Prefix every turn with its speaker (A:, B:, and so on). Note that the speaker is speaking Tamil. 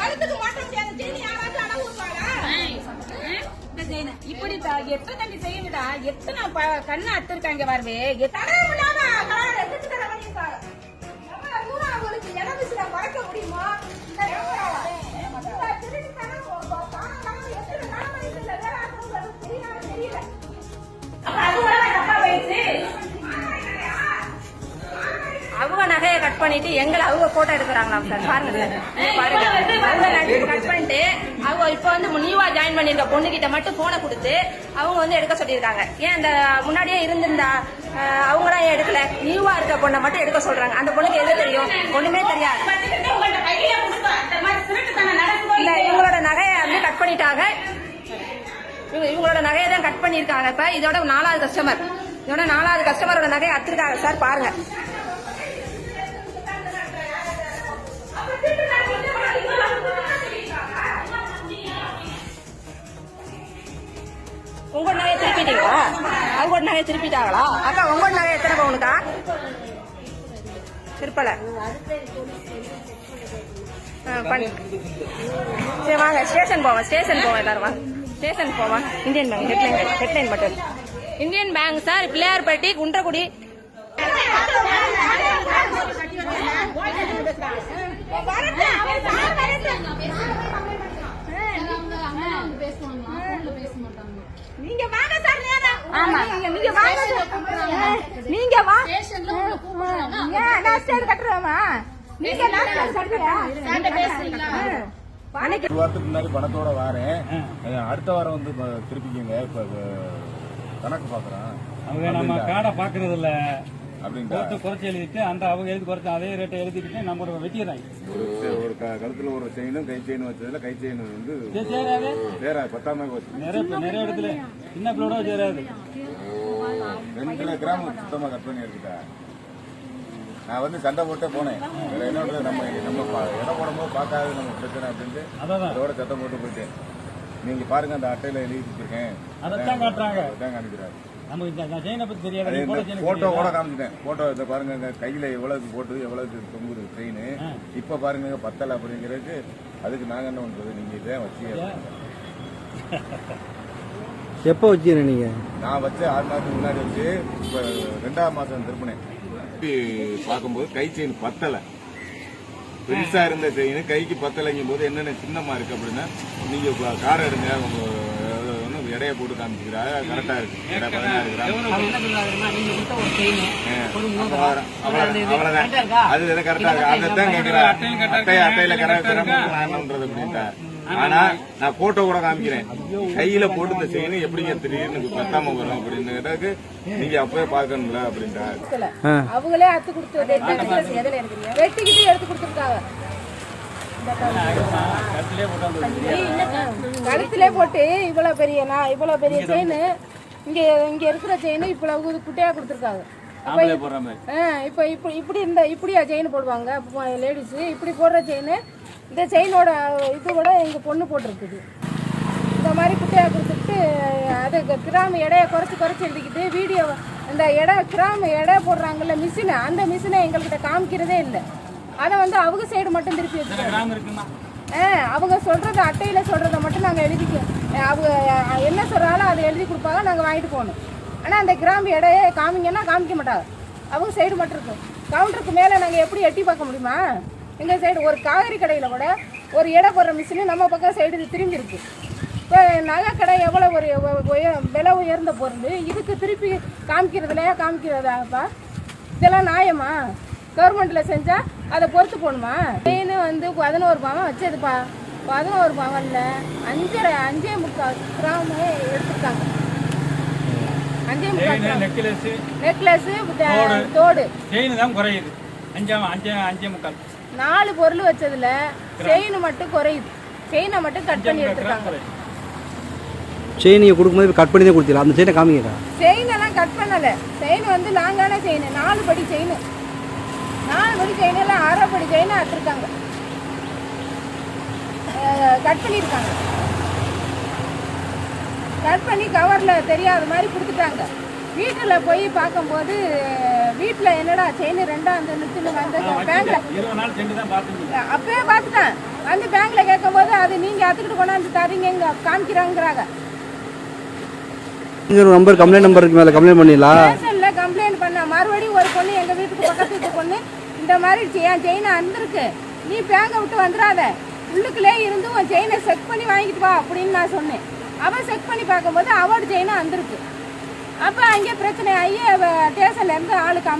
A: கழுத்துக்கு மாற்றம் செய்யாத செயின் யாராச்சும் அளவு இருப்பாளா இப்படி எத்தனை தண்ணி செய்யுங்கடா எத்தனை கண்ணு அத்திருக்காங்க
B: வரவே எத்தனை கட் பண்ணிட்டு எங்களை அவங்க போட்டோ எடுக்கிறாங்களாம் சார் பாருங்க சார் பாருங்க. அவங்க கட் பண்ணிட்டு அவங்க இப்போ வந்து நியூவா ஜாயின் பண்ணிருக்க பொண்ணு கிட்ட மட்டும் போனை கொடுத்து அவங்க வந்து எடுக்க சொல்லியிருக்காங்க. ஏன் அந்த முன்னாடியே இருந்திருந்தா அஹ், அவங்களாம் ஏன் எடுக்கல? நியூவா இருக்க பொண்ணை மட்டும் எடுக்க சொல்றாங்க. அந்த பொண்ணுக்கு எது தெரியும்? ஒண்ணுமே தெரியாது. இல்ல இவங்களோட நகையை வந்து கட் பண்ணிட்டாங்க. இவங்க இவங்களோட நகையை தான் கட் பண்ணியிருக்காங்க. இப்ப இதோட நாலாவது கஸ்டமர் இதோட நாலாவது கஸ்டமரோட நகையை அத்திருக்காங்க சார் பாருங்க. உங்க நகையை திருப்பிட்டீங்களா? அவங்க நகையை திருப்பிட்டாங்களா? அக்கா உங்க நகை எத்தனை பவுனுக்கா? திருப்பல. ஆ, சரி வாங்க. ஸ்டேஷன் போவோம். ஸ்டேஷன் போவோம் எல்லாரும் வாங்க. ஸ்டேஷன் போவோம். இந்தியன் பேங்க் ஹெட்லைன் ஹெட்லைன் மட்டும். Indian bank sir Pillaiyarpatti Kunnakudi.
A: நீங்க வாங்க சார் ஆமா நீங்க வாங்க. நீங்க வா ஏன் நான் ஸ்டேட் கட்டுறேமா நீங்க நான் ஸ்டேட் கட்டுறியா அன்னைக்கு
C: ஒரு வாரத்துக்கு முன்னாடி பணத்தோட வாரேன். அடுத்த வாரம் வந்து திருப்பிக்கிங்க. இப்ப கணக்கு பாக்குறேன்.
D: நம்ம காடை பாக்குறது இல்ல
C: அப்படின்ட்டா.
D: போட்டு குறைச்சி எழுதிட்டு அந்த அவங்க எழுதி குறைச்சு அதே ரேட்டை எழுதிட்டு நம்ம வெட்டிடுறாங்க
C: ஒரு கழுத்துல ஒரு செயினும் கை செயின் வச்சதுல கை செயின் வந்து
D: சரி, சேராது?
C: வேற பத்தாம
D: நிறைய நிறைய இடத்துல சின்ன பிள்ளோட சேராது.
C: ரெண்டரை கிராம் சுத்தமா கட் பண்ணி எடுத்துட்டேன் நான் வந்து சண்டை போட்டே போனேன். நம்ம இடம் போடும்போது பார்க்காத நம்ம பிரச்சனை அப்படின்ட்டு.
D: அதான்.
C: அதோட சத்தம் போட்டு போயிட்டேன். நீங்க பாருங்க அந்த அட்டையில எழுதி வச்சிருக்கேன்.
D: அதைத்தான் காட்டுறாங்க.
C: அதான் காமிக்கிறாரு.
D: நமக்கு செயினை தெரியாது?
C: கூட காமிச்சிட்டேன். போட்டோ இதை பாருங்க கையில எவ்வளவு போட்டு எவ்வளவு தொங்குது செயின் இப்ப பாருங்க பத்தல அப்படிங்கிறதுக்கு அதுக்கு நாங்க என்ன பண்றது? நீங்க இதை வச்சு
E: எப்போ வச்சீங்க நீங்க?
C: நான் வச்சு ஆறு மாசத்துக்கு முன்னாடி வச்சு இப்ப ரெண்டாவது மாசம் திருப்பினேன். பார்க்கும்போது கை செயின் பத்தல. பெருசா இருந்த செயின் கைக்கு பத்தலைங்கும் போது என்னென்ன சின்னமா இருக்கு அப்படின்னா நீங்க இப்ப கார் எடுங்க உங்க எடையை போட்டு காமிச்சிக்கிறா கரெக்டா இருக்கு. எடை பதினாறு கிராம். அது எதை கரெக்டா இருக்கு. அதைத்தான் கேட்கிறேன் அட்டையை அட்டையில கரெக்டான்றது அப்படின்ட்டா ஆனா நான் போட்டோ கூட காமிக்கிறேன். கையில போட்டு இந்த செயின் எப்படிங்க திடீர்னு பத்தாம வரும் அப்படின்னு கேட்டதுக்கு நீங்க அப்பவே பாக்கணும்ல அப்படின்ட்டா
E: ஆ.
B: அவங்களே அத்து கொடுத்து வெட்டிக்கிட்டு எடுத்து கொடுத்துருக்காங்க. கழுத்திலே போட்டு இவ்வளவு பெரிய நான் இவ்வளவு பெரிய செயின் இங்க இங்க இருக்கிற செயின் இவ்வளவு குட்டையா கொடுத்துருக்காங்க. இப்போ இப்படி இப்படி இந்த இப்படியா செயின் போடுவாங்க லேடிஸ் இப்படி போடுற செயின் இந்த செயினோட இது கூட எங்க பொண்ணு போட்டிருக்குது. இந்த மாதிரி குட்டையா கொடுத்துட்டு அது கிராம் எடையை குறைச்சி குறைச்சி எழுதிக்கிட்டு வீடியோ இந்த எடை கிராம் எடை போடுறாங்கல்ல மிஷினை அந்த மிஷினை எங்கள்கிட்ட காமிக்கிறதே இல்லை. அதை வந்து அவங்க சைடு மட்டும் திருப்பி ஆ அவங்க சொல்றத அட்டையில சொல்றத மட்டும் நாங்க எழுதிக்க அவங்க என்ன சொல்றாலும் அதை எழுதி கொடுப்பாங்க நாங்க வாங்கிட்டு போகணும். ஆனா அந்த கிராம் எடையே காமிங்கன்னா காமிக்க மாட்டாங்க. அவங்க சைடு மட்டும் இருக்கும் கவுண்டருக்கு மேல நாங்க எப்படி எட்டி பார்க்க முடியுமா? எங்க சைடு ஒரு காய்கறி கடையில கூட ஒரு எடை போடுற மிஷின் நம்ம பக்கம் சைடு திரும்பி இருக்கு. இப்போ நகை கடை எவ்வளோ ஒரு விலை உயர்ந்த பொருள் இதுக்கு திருப்பி காமிக்கிறதுலையா காமிக்கிறதாப்பா இதெல்லாம் நியாயமா? கவர்மெண்ட்ல செஞ்சா அதை பொறுத்து போகணுமா? செயின் வந்து பதினோரு பவன் வச்சதுப்பா. பதினோரு பவன்ல அஞ்சரை அஞ்சே முக்கால் கிராம் எடுத்துருக்காங்க. அஞ்சே முக்கால்
D: நெக்லஸ்
B: நெக்லஸ் தோடு.
D: செயின் தான் குறையுது. அஞ்சாம் அஞ்சே அஞ்சே முக்கால்.
B: நாலு பொருள் வச்சதுல செயின் மட்டும் குறையுது. செயினை மட்டும் கட் பண்ணி எடுத்துருக்காங்க.
D: குறையுது.
E: செயின் நீங்கள் கொடுக்கும்போது கட் பண்ணி தான் கொடுத்தீங்களா? அந்த செயினை காமிங்கக்கா
B: செயின் எல்லாம் கட் பண்ணல. செயின் வந்து லாங்கான செயின். நாலு படி செயின். நாலு படி செயின் எல்லாம் அரை படி செயின் அட்டிருக்காங்க கட் பண்ணியிருக்காங்க. கட் பண்ணி கவரில் தெரியாத மாதிரி கொடுத்துட்டாங்க. வீட்டில் போய் பார்க்கும்போது வீட்டில் என்னடா செயின் ரெண்டா அந்த நிறுத்துன்னு வந்து பேங்க்ல அப்பவே பார்த்துட்டேன். வந்து பேங்க்ல கேட்கும்போது அது நீங்க அத்துக்கிட்டு கொண்டாந்து தரீங்க காமிக்கிறாங்கிறாங்க.
E: ஒரு நம்பர் கம்ப்ளைண்ட் நம்பர் இருக்கு மேலே கம்ப்ளைண்ட் பண்ணிடலாம்.
B: கம்ப்ளைண்ட் பண்ண மறுபடியும் ஒரு பொண்ணு எங்க வீட்டுக்கு பக்கத்து வீட்டு பொண்ணு இந்த மாதிரி என் செயினை அந்திருக்கு. நீ பேங்க விட்டு வந்துடாத உள்ளுக்குள்ளே இருந்து உன் செயினை செக் பண்ணி வாங்கிட்டு வா அப்படின்னு நான் சொன்னேன். அவன் செக் பண்ணி பார்க்கும்போது அவளோட செயினை அந்திருக்கு. அப்போ அங்கே பிரச்சனை. ஆகி ஸ்டேஷன்ல இருந்து ஆளுக்கு